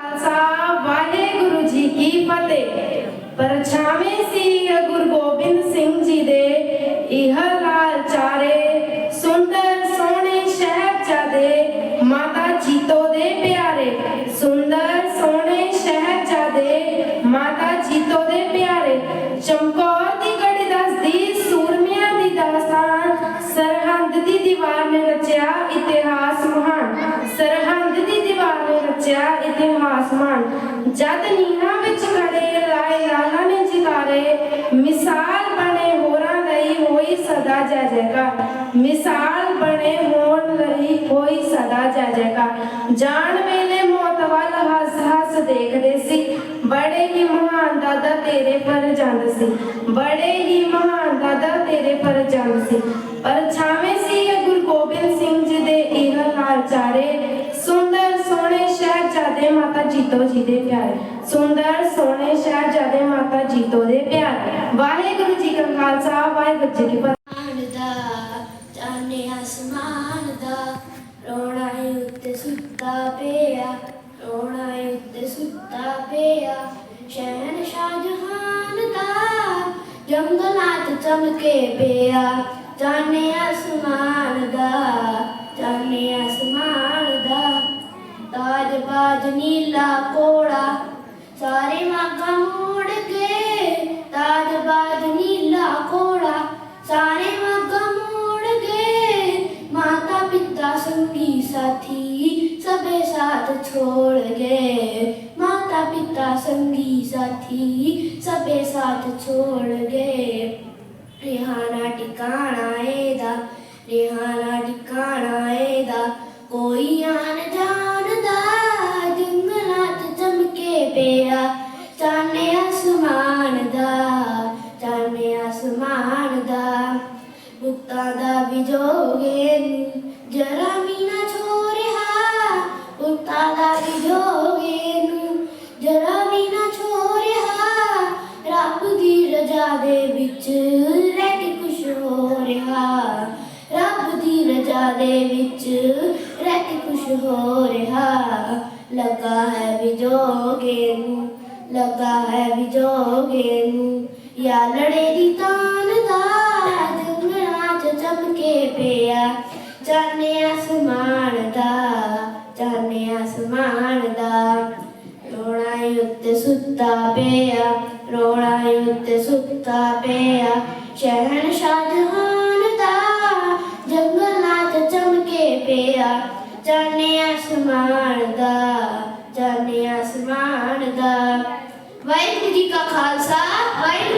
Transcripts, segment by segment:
ਖਾਲਸਾ ਵਾਹਿਗੁਰੂ ਜੀ ਕੀ ਫਤਿਹ। ਪਰਛਾਵੇਂ ਸੀ ਗੁਰੂ ਗੋਬਿੰਦ ਸਿੰਘ ਜੀ ਦੇ ਇਤਿਹਾਸ ਜਦ ਨੀਹਾਂ ਵਿੱਚ ਖੜੇ ਲਾਏ ਲਾਲਾ ਨੇ ਜਗਾਰੇ, ਮਿਸਾਲ ਬਣੇ ਹੋਰਾਂ ਲਈ ਹੋਈ ਸਦਾ ਜੈ ਜੈਕਾਰ ਮਿਸਾਲ ਬਣੇ ਹੋਣ ਲਈ ਹੋਈ ਸਦਾ ਜੈ ਜੈਕਾਰ ਜਾਣ ਵੇਲੇ ਮੌਤ ਵੱਲ ਹੱਸ ਹੱਸ ਦੇਖਦੇ ਸੀ। ਬੜੇ ਹੀ ਮਹਾਨ ਦਾਦਾ ਤੇਰੇ ਪਰ ਜਾਂਦ ਸੀ। ਬੜੇ ਹੀ ਮਹਾਨ ਦਾਦਾ ਤੇਰੇ ਪਰ ਜਾਂਦ ਸੀ। ਪਰ ਛਾਵੇਂ ਸੀ ਮਾਤਾ ਜੀਤੋ ਜੀ ਦੇ ਪਿਆਰੇ। ਸੁੰਦਰ, ਸੋਹਣੇ ਸ਼ਹਿਜ਼ਾਦੇ ਮਾਤਾ ਜੀਤੋ ਦੇ ਪਿਆਰੇ। ਵਾਹਿਗੁਰੂ ਜੀ ਕਾ ਖਾਲਸਾ, ਵਾਹਿਗੁਰੂ ਜੀ ਕੀ ਫਤਿਹ। ਆਸਮਾਨ ਦਾ ਰੋਣਾ ਉੱਤੇ ਸੁੱਤਾ ਪਿਆ, ਰੋਣਾ ਉੱਤੇ ਸੁੱਤਾ ਪਿਆ। ਸ਼ਹਿਨ ਸ਼ਾਹਜਹਾਨ ਦਾ ਜੰਗਲਾਂ ਚਮਕੇ ਪਿਆ। ਜਾਣੇ ਆਸਮਾਨ ਦਾ ਚਾਨੇ ਅਸਮਾਨ ਦਾ ਤਾਜ ਬਾਜ ਨੀਲਾ ਕੋੜਾ। ਸਾਰੇ ਮਾਗਾ ਮੋੜ ਗਏ ਤਾਜ ਬਾਜ ਨੀਲਾ ਕੋੜਾ। ਸਾਰੇ ਮਾਗਾ ਮੋੜ ਗਏ ਮਾਤਾ ਪਿਤਾ ਸੰਗੀ ਸਾਥੀ ਸਭੇ ਸਾਥ ਛੋੜ। ਬੁੱਤਾਂ ਦਾ ਵਿਜੋਗੇ ਨੂੰ ਜਰਾ ਵੀ ਨਾ ਛੋੜਿਆ ਬੁੱਤਾਂ ਦਾ ਵਿਜੋਗੇ ਨੂੰ ਜਰਾ ਵੀ ਨਾ ਛੋੜਿਆ ਰੱਬ ਦੀ ਰਜਾ ਦੇ ਵਿੱਚ ਰਹਿ ਕੇ ਖੁਸ਼ ਹੋ ਰਿਹਾ ਰੱਬ ਦੀ ਰਜਾ ਦੇ ਵਿੱਚ ਰਹਿ ਕੇ ਖੁਸ਼ ਹੋ ਰਿਹਾ ਲੱਗਾ ਹੈ ਵਿਜੋਗੇ ਨੂੰ ਚ ਪਿਆ। ਚਾਨੇ ਅਸਮਾਨ ਦਾ ਚਾਨੇ ਅਸਮਾਨ ਦਾ। ਰੋਣਾ ਉੱਤੇ ਸੁੱਤਾ ਪਿਆ ਰੋਣਾ ਉੱਤੇ ਸੁੱਤਾ ਪਿਆ। ਸ਼ਹਿਰ ਸ਼ਾਹਜਹਾਨ ਦਾ, ਜੰਗਲਾਂ 'ਚ ਚਮਕੇ ਪਿਆ। ਚਾਨੇ ਆਸਮਾਨ ਦਾ ਚਾਨੇ ਅਸਮਾਨ ਦਾ। ਵਾਹਿਗੁਰੂ ਜੀ ਕਾ ਖਾਲਸਾ, ਵਾਹਿਗੁਰੂ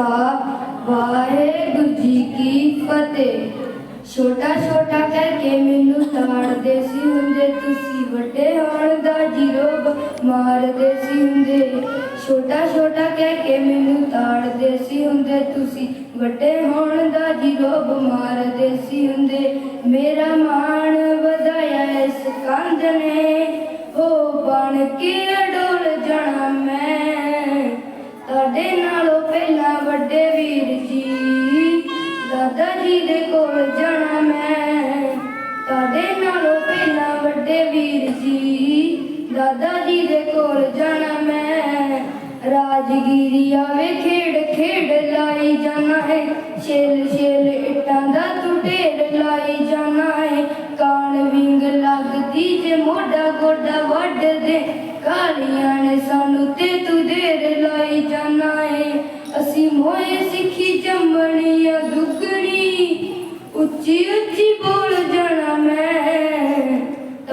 ਖਾलसा ਵਾਹਿਗुरु जी की फतेह ਛੋਟਾ ਛੋਟਾ ਕਹਿ ਕੇ ਮੈਨੂੰ ਤਾੜਦੇ ਸੀ ਹੁੰਦੇ, ਤੁਸੀਂ ਵੱਡੇ ਹੋਣ ਦਾ ਜੀਰੋ ਮਾਰਦੇ ਸੀ ਹੁੰਦੇ। ਛੋਟਾ ਛੋਟਾ ਕਹਿ ਕੇ ਮੈਨੂੰ ਤਾੜਦੇ ਸੀ ਹੁੰਦੇ, ਤੁਸੀਂ ਵੱਡੇ ਹੋਣ ਦਾ ਜੀਰੋ ਮਾਰਦੇ ਸੀ ਹੁੰਦੇ। ਮੇਰਾ ਮਾਣ ਵਧਾਇਆ ਇਸ ਕੰਧ ਨੇ ਹੋ ਬਣ ਕੇ ਡੋਲ ਜਾਣਾ ਸਾਡੇ ਨਾਲੋਂ ਪਹਿਲਾਂ ਵੱਡੇ ਵੀਰ ਜੀ। ਦਾਦਾ ਜੀ ਦੇ ਕੋਲ ਜਾਣਾ ਮੈਂ। ਸਾਡੇ ਨਾਲੋਂ ਪਹਿਲਾਂ ਵੱਡੇ ਵੀਰ ਜੀ। ਦਾਦਾ ਜੀ ਦੇ ਕੋਲ ਜਾਣਾ ਮੈਂ। ਰਾਜਗੀ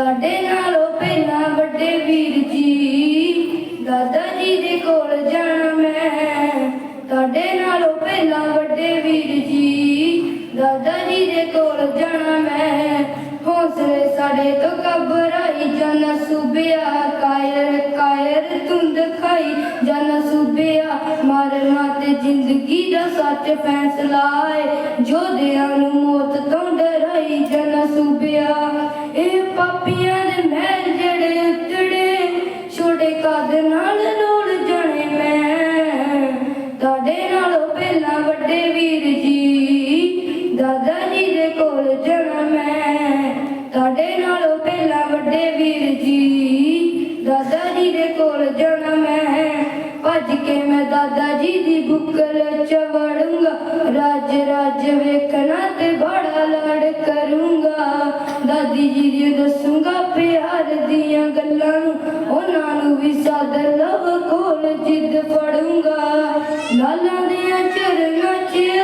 ਸਾਡੇ ਨਾਲੋਂ ਪਹਿਲਾਂ ਵੱਡੇ ਵੀਰ ਜੀ। ਦਾਦਾ ਜੀ ਦੇ ਕੋਲ ਜਾਣਾ ਮੈਂ। ਤੁਹਾਡੇ ਨਾਲੋਂ ਪਹਿਲਾਂ ਵੱਡੇ ਵੀਰ ਜੀ। ਦਾਦਾ ਜੀ ਦੇ ਕੋਲ ਜਾਣਾ ਮੈਂ। ਹੌਸਲੇ ਸਾਡੇ ਤੋਂ ਘਬਰਾਈ ਜਾਣਾ ਸੂਬਿਆ, ਕਾਇਰ ਕਾਇਰ ਤੁੰਦ ਖਾਈ ਜਾਣਾ ਸੂਬਿਆ। ਮਰਨਾ ਤੇ ਜ਼ਿੰਦਗੀ ਦਾ ਸੱਚ ਫੈਸਲਾ ਏ। ਜੋਧਿਆਂ ਨੂੰ ਮੌਤ ਤੋਂ ਕੋਈ ਜਨ ਸੂਬਿਆ ਇਹ ਪਾਪੀਆਂ ਦੇ ਮਹਿਲ ਜਿਹੜੇ ਉੱਤੜੇ ਛੋਟੇ ਕਦ ਨਾਲ Dünya çarına çarına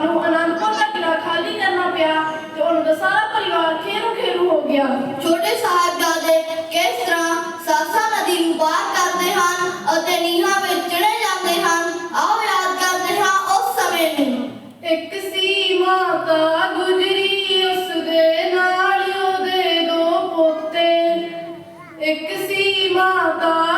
ਪਰਿਵਾਰ ਨੂੰ ਅਨੰਦਪੁਰ ਦਾ ਕਿਲਾ ਖਾਲੀ ਕਰਨਾ ਪਿਆ ਤੇ ਉਹਨਾਂ ਦਾ ਸਾਰਾ ਪਰਿਵਾਰ ਖੇਰੂ ਖੇਰੂ ਹੋ ਗਿਆ। ਛੋਟੇ ਸਾਹਿਬਜ਼ਾਦੇ ਕਿਸ ਤਰ੍ਹਾਂ ਸਾਸਾ ਨਦੀ ਨੂੰ ਪਾਰ ਕਰਦੇ ਹਨ ਅਤੇ ਨੀਹਾਂ ਵਿੱਚ ਚੜੇ ਜਾਂਦੇ ਹਨ ਆਓ ਯਾਦ ਕਰਦੇ ਹਾਂ ਉਸ ਸਮੇਂ ਨੂੰ। ਇੱਕ ਸੀਮਾ ਤਾਂ ਗੁਜਰੀ ਉਸ ਦੇ ਨਾਲ ਉਹਦੇ ਦੋ ਪੋਤੇ। ਇੱਕ ਸੀਮਾ ਤਾਂ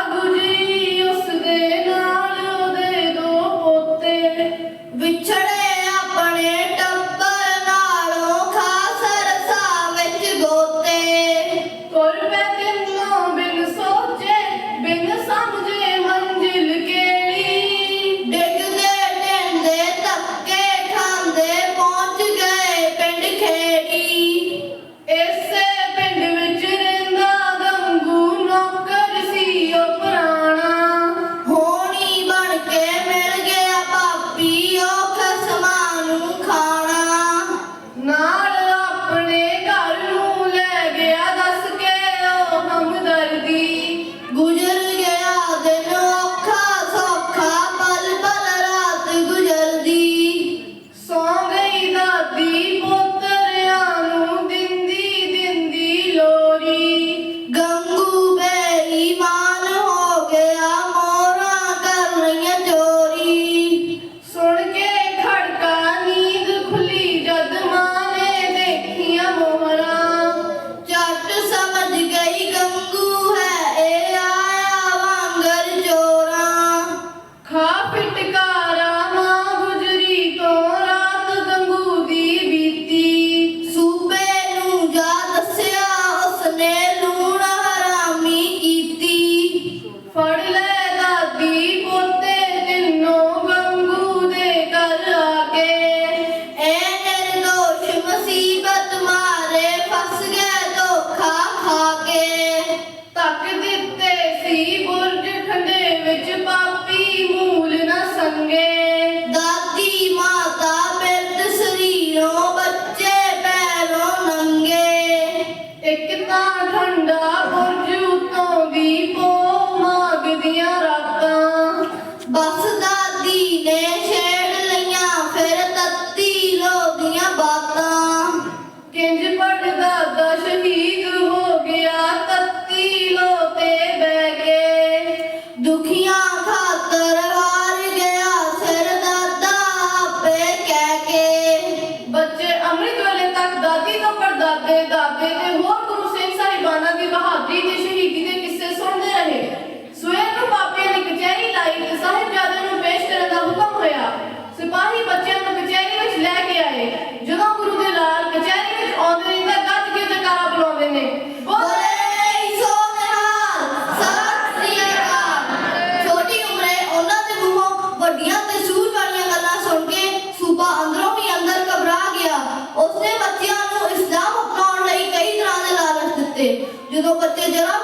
ಲೋಕತ್ತೆ ಜನ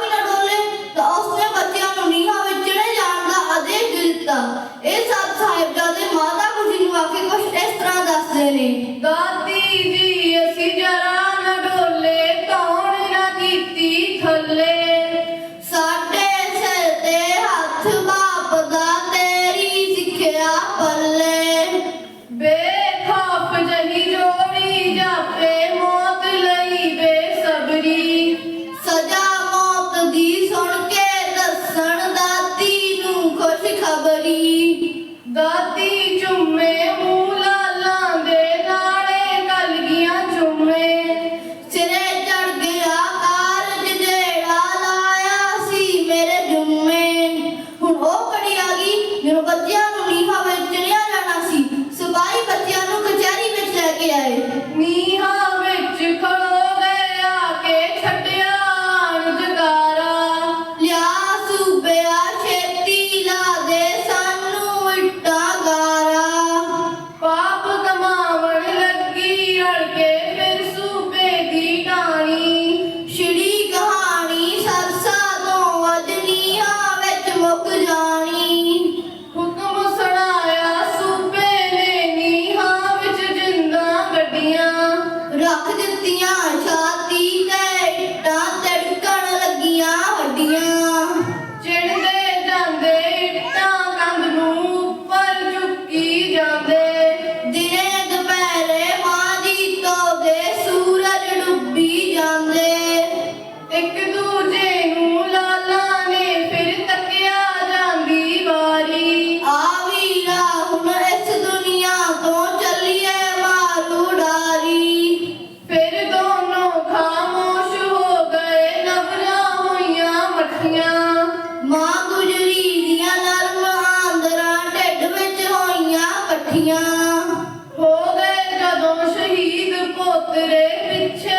ਹੋ ਗਏ ਜਦੋਂ ਸ਼ਹੀਦ ਪੋਤਰੇ ਪਿੱਛੇ